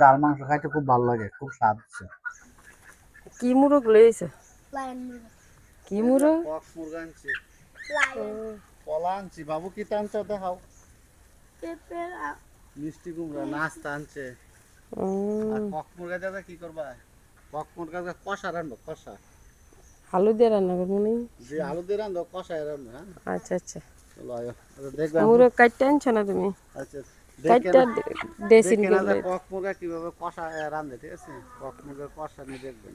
ডাল মাংস খাইতে খুব ভালো লাগে খুব স্বাদ আছে কি মুরগ লইছে? কি মুরগ? কক মুরগা আনছি। কলা আনছি। বাবু কি টানছে দেখাও। মিষ্টি কুমড়া নাস্তা আনছে। উম, আর কক মুরগা দাদা কি করবা? কক মুরগা কষা রান্না কষা। আলু দিয়ে রান্না করব নি? যে আলু দিয়ে রান্ধো কষায় রান্না হ্যাঁ। আচ্ছা আচ্ছা। চলো আয়ো আচ্ছা, দেখবেন মুরগ কাটতে আনছো না তুমি? আচ্ছা। কাটটা ড্রেসিং কক মুরগা কীভাবে কষা রান্ধে ঠিক আছে? কক মুরগা কষা নিয়ে দেখবেন।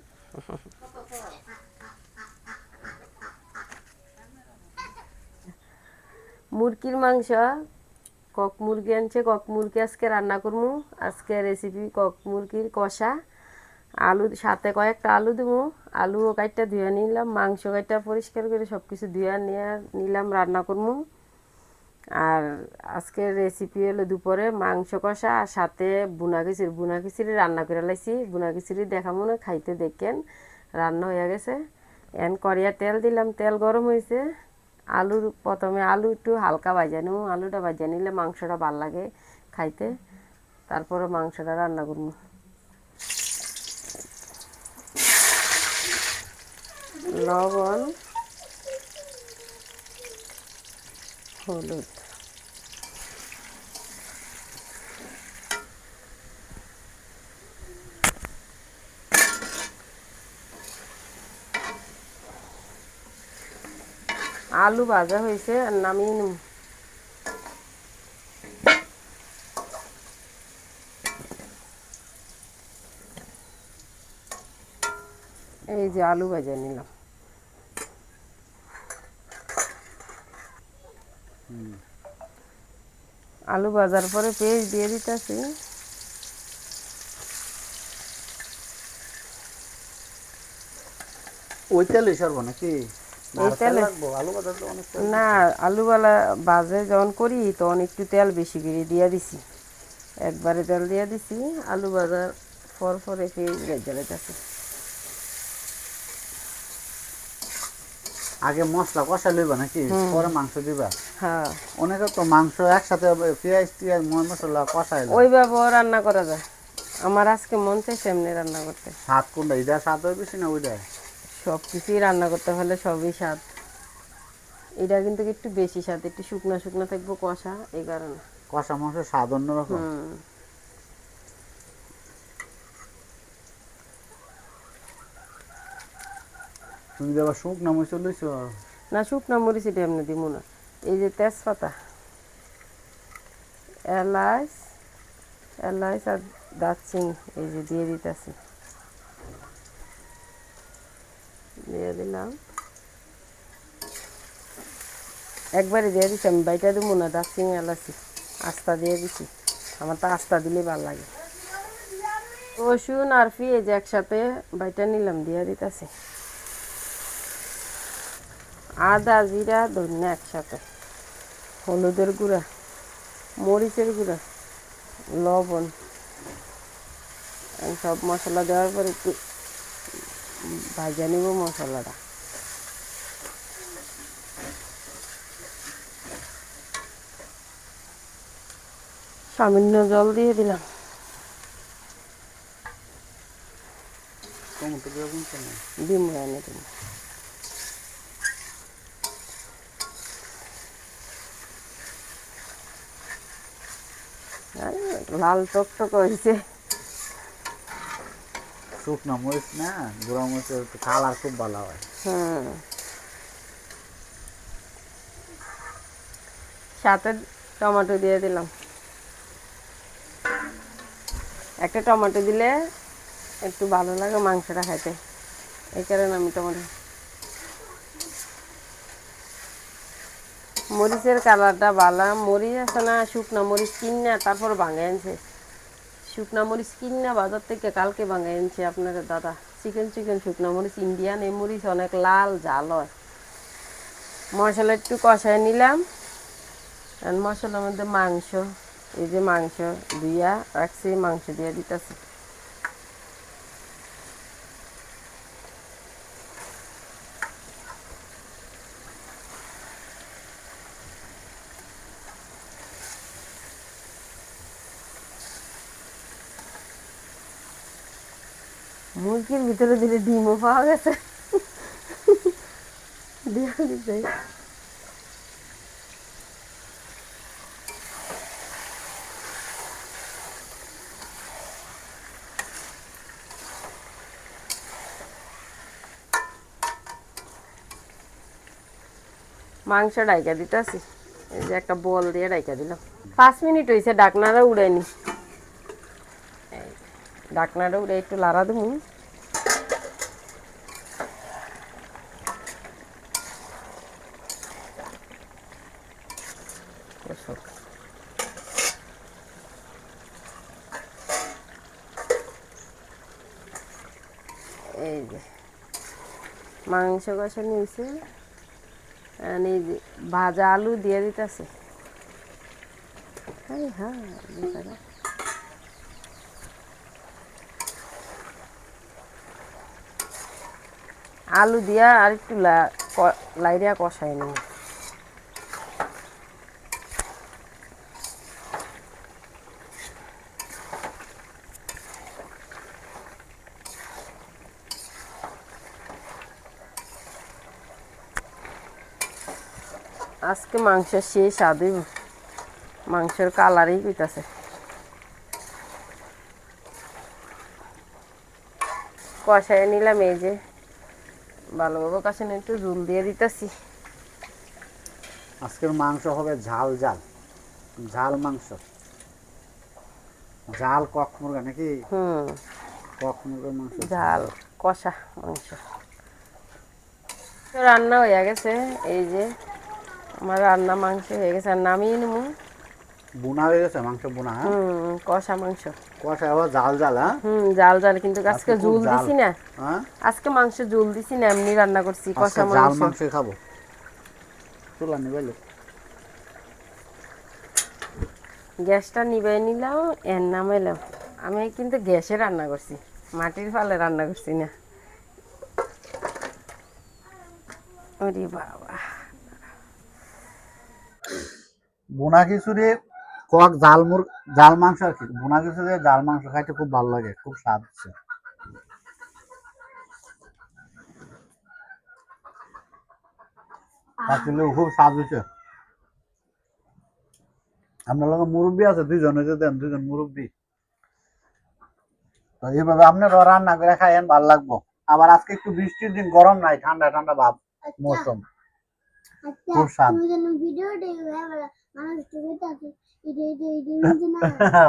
মুরগির মাংস কক মুরগি আনছে কক মুরগি আজকে রান্না করব আজকে রেসিপি কক মুরগির কষা। আলু সাথে কয়েকটা আলু দেবো আলুও কাটটা ধুয়ে নিলাম মাংস কাটটা পরিষ্কার করে সব কিছু ধুয়ে নিয়ে নিলাম রান্না করব আর আজকের রেসিপি হলো দুপুরে মাংস কষা আর সাথে বুনা খিচুড়ি। বুনা খিচুড়ি রান্না করে লাইছি। বুনা খিচুড়ি দেখাবো না, খাইতে দেখেন। রান্না হয়ে গেছে। এন করিয়া তেল দিলাম। তেল গরম হয়েছে আলুর প্রথমে আলু একটু হালকা ভাজা নেব আলুটা ভাজা নিলে মাংসটা ভালো লাগে খাইতে। তারপরে মাংসটা রান্না করব। লবণ হলুদ। আলু ভাজা হয়েছে আর নামিয়ে নিব। এই যে আলু ভাজা নিলাম। আলু ভাজার পরে পেঁয়াজ দিয়ে দিতেছি। ওই তেলই সরব নাকি? এই আলু। না আলুওয়ালা বাজে যখন করি তখন একটু তেল বেশি করে দিয়ে দিছি। একবারে তেল দিয়ে দিছি আলু ভাজার পর পরে পেঁয়াজ ভেজে লেগেছে আগে মশলা কষা লইবা নাকি? পরে মাংস দিবা? হ্যাঁ। অনেকে তো মাংস একসাথে পেঁয়াজ টিয়াজ মশলা কষাই লয়। ওইভাবেও রান্না করা যায়। আমার আজকে মন চাইছে এমনি রান্না করতে। স্বাদ কোনটা? এটা স্বাদ হয় বেশি না ওইটা সব কিছুই রান্না করতে হলে সবই স্বাদ। এটা কিন্তু একটু বেশি স্বাদ একটু শুকনা শুকনা থাকব কষা এই কারণে। কষা মাংস স্বাদ অন্যরকম? তুমি শুকনা মরিচ না মরিচ এমনি দিব না। এই যে তেজপাতা, এলাচ এলাচ আর এই যে দিয়ে দিতেছি। দিয়ে দিলাম। একবারে দিয়ে দিচ্ছি আমি বাইটা দেবো না, দারচিনি, এলাচি, আস্তা দিয়ে দিচ্ছি আমার তো আস্তা দিলে ভালো লাগে। রসুন আর পেঁয়াজ একসাথে বাইটা নিলাম, দিয়ে দিতেছি। আদা জিরা ধনিয়া একসাথে। হলুদের গুঁড়া মরিচের গুঁড়া লবণ। সব মশলা দেওয়ার পর একটু ভাজা নিব মশলাটা। সামান্য জল দিয়ে দিলাম। টমেটো দিয়ে বুনছে না ডিম এনে দিন লাল টকটক হয়েছে। শুকনা মরিচ না গুঁড়া মরিচের কালার খুব ভালো হয়। হুম। সাথে টমেটো দিয়ে দিলাম। একটা টমেটো দিলে একটু ভালো লাগে মাংসটা খাইতে এই কারণে আমি টমেটো মরিচের কালারটা ভালো। মরিচ আছে না, শুকনা মরিচ কিনা তারপর ভাঙে আনছে। শুকনা মরিচ কিনা বাজার থেকে কালকে ভাঙে আনছে আপনার দাদা। চিকেন চিকেন শুকনা মরিচ ইন্ডিয়ান এই মরিচ অনেক লাল, ঝাল হয়। মশলা একটু কষায় নিলাম। আর মশলার মধ্যে মাংস, এই যে মাংস ধুইয়া রাখছি, মাংস দিয়ে দিতেছি। মুরগির ভিতরে দিলে ডিমও পাওয়া গেছে। মাংস ডাইকা দিতেছি। এই যে একটা বল দিয়ে ডাইকা দিলাম। পাঁচ মিনিট হয়েছে ডাকনারা উড়াইনি ডাকনাটা উড়ে একটু লাড়া দেবো। এই যে, মাংস কষা নিয়েছে ভাজা আলু দিয়ে দিতেছে। হ্যাঁ হ্যাঁ আলু দিয়া আর একটু লাইরিয়া কষাই নিই। আজকে মাংস সেই স্বাদই মাংসের কালারই পিতাছে কষায় নিলাম এই যে। ভালোভাবে কষানো একটু জুল দিয়ে দিতেছি। আজকের মাংস হবে ঝাল ঝাল ঝাল মাংস। ঝাল কক মুরগা নাকি? হুম। কক মুরগার মাংস। ঝাল কষা মাংস। রান্না হয়ে গেছে এই যে আমার রান্না মাংস হয়ে গেছে আর নামিয়ে নেব। বোনা হয়ে গেছে মাংস বোনা হ্যাঁ? হুম কষা মাংস। কষা আবার ঝাল ঝাল হ্যাঁ? হুম জাল জাল কিন্তু আজকে ঝুল দিছি না। হ্যাঁ? আজকে মাংস ঝুল দিছি না এমনি রান্না করছি কষা জাল মাংস। মাংস খাব। চুলা নিবাইলো গ্যাসটা নিবাই নিলাম এর নামাইলাম আমি কিন্তু গ্যাসে রান্না করছি মাটির ফালে রান্না করছি না। ওরে বাবা। বোনা খিচুড়ি কক জাল মুর জাল মাংস আর কি। বোনা খিচুড়ি জাল মাংস খাইতে খুব ভালো লাগে খুব স্বাদ হচ্ছে। আসলে খুব স্বাদ হয়েছে আপনার লগে মুরব্বী আছে দুইজন হয়েছে দেন দুইজন মুরব্বী। তো এইভাবে আপনারা রান্না করে খাইয়েন ভালো লাগবো। আবার আজকে একটু বৃষ্টির দিন গরম নাই ঠান্ডা ঠান্ডা ভাব মৌসুম। আচ্ছা খুব স্বাদ। ভিডিও দেখবে মানুষ টিভিতে আছে এটা এটা এটা